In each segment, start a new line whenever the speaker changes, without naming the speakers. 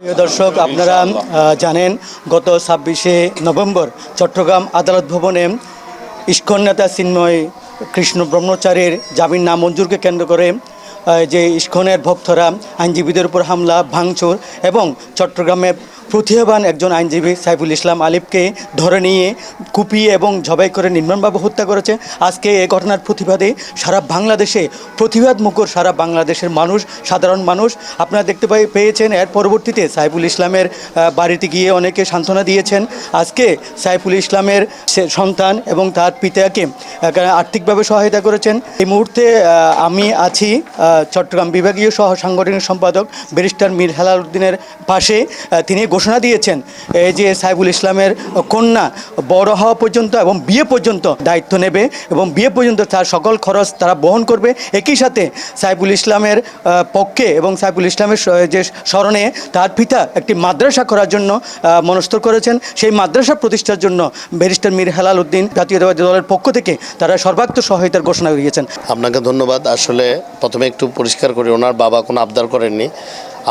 প্রিয় দর্শক, আপনারা জানেন, গত ছাব্বিশে নভেম্বর চট্টগ্রাম আদালত ভবনে ইস্কন নেতা চিন্ময় কৃষ্ণ ব্রহ্মচারীর জামিন নামঞ্জুরকে কেন্দ্র করে যে ইস্কনের ভক্তরা আইনজীবীদের উপর হামলা, ভাঙচুর এবং চট্টগ্রামে প্রতিভাবান একজন আইনজীবী সাইফুল ইসলাম আলিফকে ধরে নিয়ে কুপিয়ে এবং জবাই করে নির্মমভাবে হত্যা করেছে। আজকে এ ঘটনার প্রতিবাদে সারা বাংলাদেশে প্রতিবাদ মুখর সারা বাংলাদেশের মানুষ, সাধারণ মানুষ। আপনারা দেখতে পাই, পেয়েছেন, এর পরবর্তীতে সাইফুল ইসলামের বাড়িতে গিয়ে অনেকে সান্ত্বনা দিয়েছেন। আজকে সাইফুল ইসলামের সন্তান এবং তার পিতাকে আর্থিকভাবে সহায়তা করেছেন। এই মুহূর্তে আমি আছি চট্টগ্রাম বিভাগীয় সহ সাংগঠনিক সম্পাদক ব্যারিস্টার মীর হেলাল উদ্দিনের পাশে। তিনি ঘোষণা দিয়েছেন এই যে সাইফুল ইসলামের কন্যা বড় হওয়া পর্যন্ত এবং বিয়ে পর্যন্ত দায়িত্ব নেবে এবং বিয়ে পর্যন্ত তার সকল খরচ তারা বহন করবে। একই সাথে সাইফুল ইসলামের পক্ষে এবং সাইফুল ইসলামের যে স্মরণে তার পিতা একটি মাদ্রাসা করার জন্য আহ, মনস্থ করেছেন। সেই মাদ্রাসা প্রতিষ্ঠার জন্য ব্যারিস্টার মীর হেলাল উদ্দিন জাতীয়তাবাদী দলের পক্ষ থেকে তারা সর্বাত্মক সহায়তার ঘোষণা দিয়েছেন।
আপনাকে ধন্যবাদ। আসলে প্রথমে একটু পরিষ্কার করি ওনার বাবা কোনো আবদার করেননি।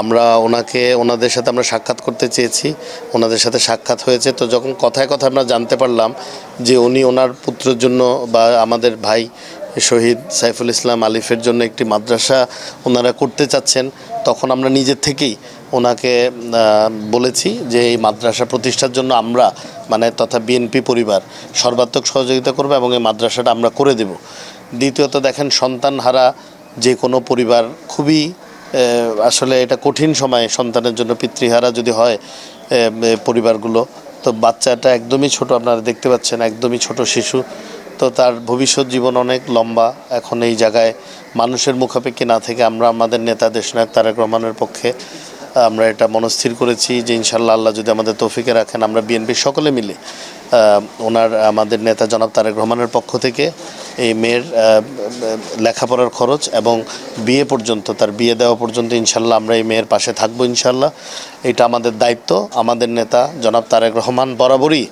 আমরা ওনাকে, ওনাদের সাথে আমরা সাক্ষাৎ করতে চেয়েছি, ওনাদের সাথে সাক্ষাৎ হয়েছে। তো যখন কথায় কথা আমরা জানতে পারলাম যে উনি ওনার পুত্রের জন্য বা আমাদের ভাই শহীদ সাইফুল ইসলাম আলিফের জন্য একটি মাদ্রাসা ওনারা করতে চাচ্ছেন, তখন আমরা নিজের থেকেই ওনাকে বলেছি যে এই মাদ্রাসা প্রতিষ্ঠার জন্য আমরা মানে তথা বিএনপি পরিবার, সর্বাত্মক সহযোগিতা করবে এবং এই মাদ্রাসাটা আমরা করে দেব। দ্বিতীয়ত দেখেন সন্তান হারা যে কোনো পরিবার খুবই আসলে এটা কঠিন সময় সন্তানের জন্য পিতৃহারা যদি হয় পরিবারগুলো। তো বাচ্চাটা একদমই ছোট, আপনারা দেখতে পাচ্ছেন, একদমই ছোট শিশু। তো তার ভবিষ্যৎ জীবন অনেক লম্বা। এখন এই জায়গায় মানুষের মুখাপেক্ষি না থেকে আমরা আমাদের নেতা দেশনায়ক তারেক রহমানের পক্ষে আমরা এটা মনস্থির করেছি যে ইনশাল্লাহ আল্লাহ যদি আমাদের তৌফিকে রাখেন, আমরা বিএনপির সকলে মিলে ওনার, আমাদের নেতা জনাব তারেক রহমানের পক্ষ থেকে এই মেয়ের লেখাপড়ার খরচ এবং বিয়ে পর্যন্ত, তার বিয়ে দেওয়া পর্যন্ত ইনশাল্লাহ আমরা এই মেয়ের পাশে থাকব ইনশাল্লাহ। এটা আমাদের দায়িত্ব, আমাদের নেতা জনাব তারেক রহমান বরাবরই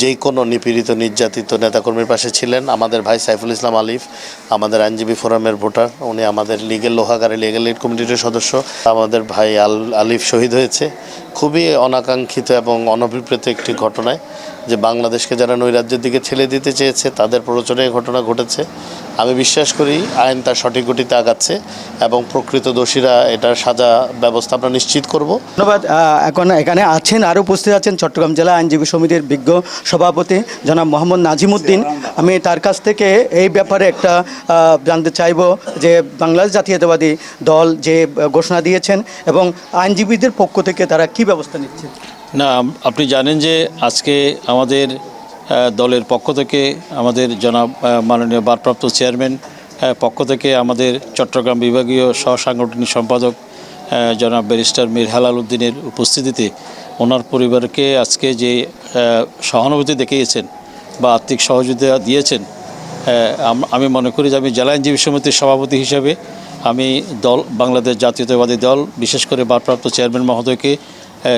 যে কোনো নিপীড়িত নির্যাতিত নেতাকর্মীর পাশে ছিলেন। আমাদের ভাই সাইফুল ইসলাম আলিফ, আমাদের আইনজীবী ফোরামের ভোটার, উনি আমাদের লিগের লোহাগারে লিগেল এইড কমিটির সদস্য। আমাদের ভাই আল, আলিফ শহীদ হয়েছে। খুবই অনাকাঙ্ক্ষিত এবং অনভিপ্রেত একটি ঘটনায় যে বাংলাদেশকে যারা নৈরাজ্যের দিকে ঠেলে দিতে চেয়েছে, তাদের প্ররোচনে এই ঘটনা ঘটেছে। আমি বিশ্বাস করি আইন তার সঠিক গতিতে আগাচ্ছে এবং প্রকৃত দোষীরা এটার সাজা ব্যবস্থা আমরা নিশ্চিত করব।
ধন্যবাদ। এখন এখানে আছেন আরও উপস্থিত আছেন চট্টগ্রাম জেলা আইনজীবী সমিতির বিজ্ঞ সভাপতি জনাব মোহাম্মদ নাজিমুদ্দিন। আমি তার কাছ থেকে এই ব্যাপারে একটা জানতে চাইব যে বাংলাদেশ জাতীয়তাবাদী দল যে ঘোষণা দিয়েছেন এবং আইনজীবীদের পক্ষ থেকে তারা কি ব্যবস্থা নিচ্ছে?
না আপনি জানেন যে আজকে আমাদের দলের পক্ষ থেকে আমাদের জনাব মাননীয় ভারপ্রাপ্ত চেয়ারম্যান পক্ষ থেকে আমাদের চট্টগ্রাম বিভাগীয় সহসাংগঠনিক সম্পাদক জনাব ব্যারিস্টার মীর হেলাল উদ্দিনের উপস্থিতিতে ওনার পরিবারকে আজকে যে সহানুভূতি দেখিয়েছেন বা আর্থিক সহযোগিতা দিয়েছেন আমি মনে করি যে আমি জেলা আইনজীবী সমিতির সভাপতি হিসাবে আমি দল, বাংলাদেশ জাতীয়তাবাদী দল, বিশেষ করে ভারপ্রাপ্ত চেয়ারম্যান মহোদয়কে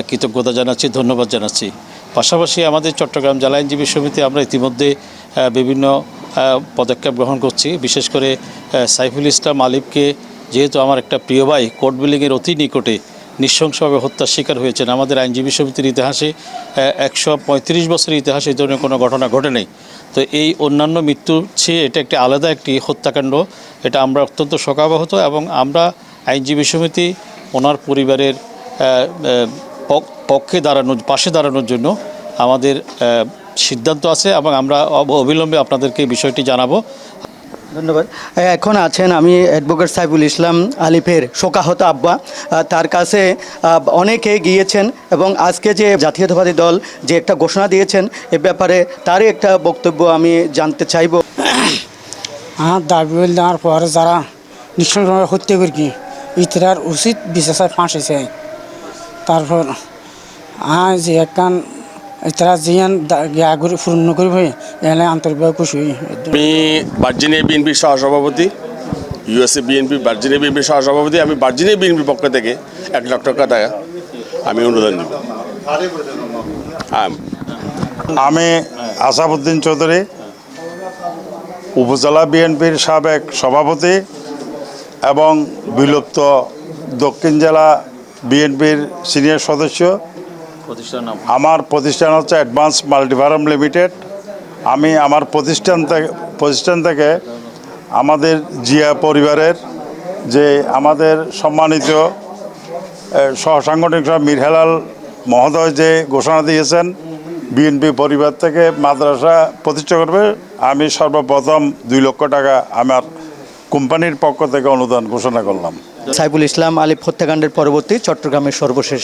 কৃতজ্ঞতা জানাচ্ছি, ধন্যবাদ জানাচ্ছি। পাশাপাশি আমাদের চট্টগ্রাম জেলা আইনজীবী সমিতি, আমরা ইতিমধ্যে বিভিন্ন পদক্ষেপ গ্রহণ করছি। বিশেষ করে সাইফুল ইসলাম আলিফকে যেহেতু আমার একটা প্রিয় ভাই, কোর্ট বিল্ডিংয়ের অতি নিকটে নৃশংসভাবে হত্যার শিকার হয়েছেন। আমাদের আইনজীবী সমিতির ইতিহাসে একশো পঁয়ত্রিশ বছরের ইতিহাসে এই ধরনের কোনো ঘটনা ঘটে নেই। তো এই অন্যান্য মৃত্যুর চেয়ে এটা একটি আলাদা একটি হত্যাকাণ্ড। এটা আমরা অত্যন্ত শোকাবহত এবং আমরা আইনজীবী সমিতি, ওনার পরিবারের পক্ষে দাঁড়ানোর পাশে দাঁড়ানোর জন্য আমাদের সিদ্ধান্ত আছে এবং আমরা অব- অবিলম্বে আপনাদেরকে এই বিষয়টি জানাব।
ধন্যবাদ। এখন আছেন আমি অ্যাডভোকেট সাইফুল ইসলাম আলিফের শোকাহত আব্বা। তার কাছে অনেকে গিয়েছেন এবং আজকে যে জাতীয়তাবাদী দল যে একটা ঘোষণা দিয়েছেন এ ব্যাপারে তারই একটা বক্তব্য আমি জানতে চাইব।
আমার দাবি দেওয়ার পর যারা নৃশংসভাবে হত্যা করি ইতরার উচিত বিচার ফাঁসেছে তারপর আ যে একখান ইতরা জিয়ান আগুরি পূর্ণ করব এনে আন্তরিকভাবে খুশি হই
আমি ভার্জিনিয়া বিএনপির সহসভাপতি ইউএসএ বিএনপি ভার্জিনিয়া বিএনপির সহসভাপতি আমি ভার্জিনিয়া বিএনপির পক্ষ থেকে এক লাখ টাকা টাকা আমি অনুদান দিব আমি
আসাবুদ্দিন চৌধুরী উপজেলা বিএনপির সাবেক সভাপতি এবং বিলুপ্ত দক্ষিণ জেলা বিএনপির সিনিয়র সদস্য আমার প্রতিষ্ঠান হচ্ছে অ্যাডভান্স মাল্টিফার্ম লিমিটেড। আমি আমার প্রতিষ্ঠান থেকে প্রতিষ্ঠান থেকে আমাদের জিয়া পরিবারের যে আমাদের সম্মানিত সহসাংগঠনিক সভা মীর হেলাল মহোদয় যে ঘোষণা দিয়েছেন বিএনপি পরিবার থেকে মাদ্রাসা প্রতিষ্ঠা করবে আমি সর্বপ্রথম দুই লক্ষ টাকা আমার কোম্পানির পক্ষ থেকে অনুদান ঘোষণা করলাম।
সাইফুল ইসলাম আলিফ হত্যাকাণ্ডের পরবর্তী চট্টগ্রামের সর্বশেষ